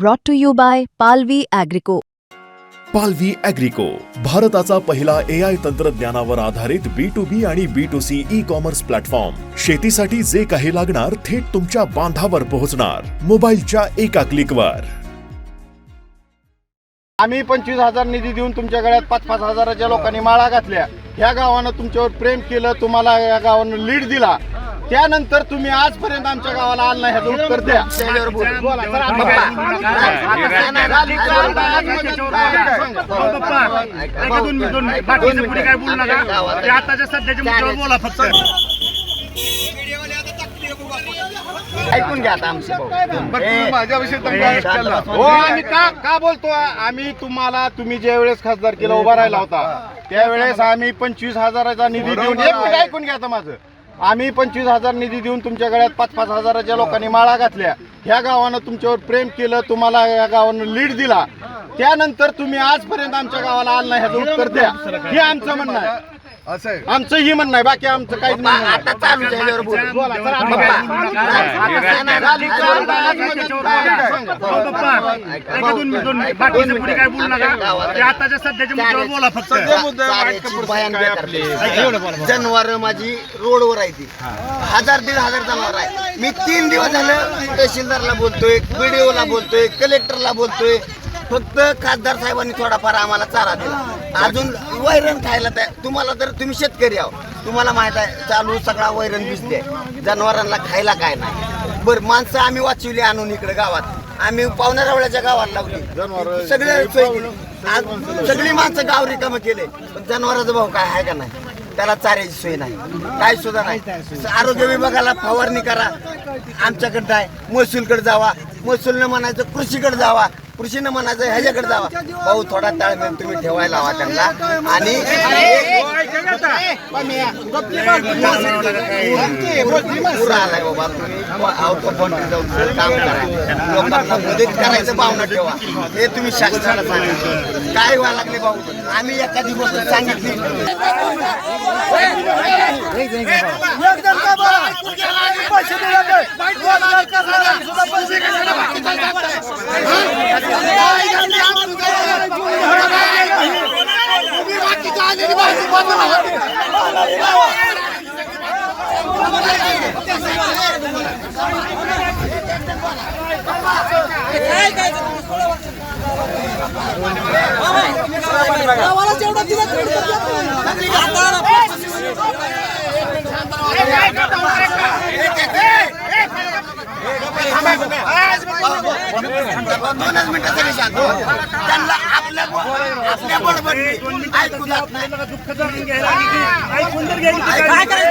brought to you by Palvi Agrico. पालवी अॅग्रिको भारताचा पहिला ए आय तंत्रज्ञानावर आधारित बी टू बी आणि B to C e commerce platform शेतीसाठी जे काही लागणार थेट तुमच्या बांधावर पोहोचणार. मोबाईलच्या एका क्लिकवर आम्ही पंचवीस हजार निधी देऊन तुमच्या गळ्यात पाच पाच हजाराच्या लोकांनी माळा घातल्या. ह्या गावानं तुमच्यावर प्रेम केलं तुम्हाला या गावानं लीड दिला. त्यानंतर तुम्ही आजपर्यंत आमच्या गावाला आला नाही ह्याचं उत्तर द्या. बोला, आताच्या सध्याच्या मुद्द्यावर फक्त. ऐकून घ्या आता आमचे हो आम्ही का का बोलतो आम्ही तुम्हाला तुम्ही ज्या वेळेस खासदार केला उभा राहिला होता त्यावेळेस आम्ही पंचवीस हजाराचा निधी देऊन ऐकून घ्या आता माझं. आम्ही पंचवीस हजार निधी देऊन तुमच्या गळ्यात पाच पाच हजाराच्या लोकांनी माळा घातल्या. ह्या गावानं तुमच्यावर प्रेम केलं तुम्हाला या गावानं लीड दिला. त्यानंतर तुम्ही आजपर्यंत आमच्या गावाला आला नाही ह्याचं उत्तर द्या. हे आमचं म्हणणं आहे. आमचं ही म्हणणं आहे बाकी आमचं काहीच म्हणणं नाही. आता चालू झाल्यावर बोला. चला, ऐका. दोन मिनिट, दोन मिनिट. बाकीचं पुढे काय बोलू नका. ते आताच्या सध्याच्या मुद्द्यावर बोला फक्त. जनावर माझी रोडवर आहे ती. हजार दीड हजार जनावर आहे. मी तीन दिवस झालं तहसीलदारला बोलतोय बीडीओला बोलतोय कलेक्टरला बोलतोय. फक्त खासदार साहेबांनी थोडाफार आम्हाला चारा दिला. अजून वैरण खायला तयार तुम्हाला तर तुम्ही शेतकरी आहो. तुम्हाला माहीत आहे चालू सगळा वैरण भिजते जनावरांना खायला काय नाही. बरं माणसं आम्ही वाचवली आणून इकडे गावात. आम्ही पावण्या गावाला गावात लावली. सगळे सोय केली. आज सगळी माणसं गाव रिकामं केले. पण जनावराचा भाऊ काय आहे का नाही? त्याला चाऱ्याची सोय नाही. काय सुद्धा नाही. आरोग्य विभागाला फवारणी करा. आमच्याकडे आहे. महसूलकडे जावा. महसूलनं म्हणायचं कृषीकडे जावा. कृषीनं म्हणायचं ह्याच्याकडे जावा. भाऊ थोडा ताळमेळ तुम्ही ठेवायला हवा त्यांना. आणि पूर आलाय बाबा तुम्ही. आउट ऑफ बाउंड्री जाऊन काम करा. लोकांना मदत करायचं भावना ठेवा. हे तुम्ही शासनाला सांगा. काय व्हायला लागले भाऊ? आम्ही एखादी गोष्ट सांगितली. आता दोनच मिनिटासाठी सांगतो त्यांना आपल्या आपल्या बडबडली ऐकू जात नाही दुःख घ्यायला आणि काय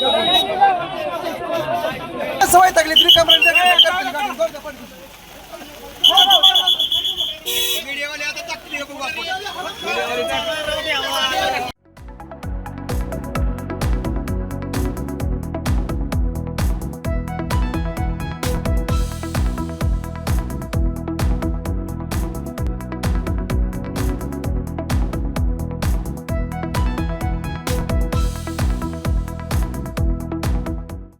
सवय लागली तुम्ही कमरेला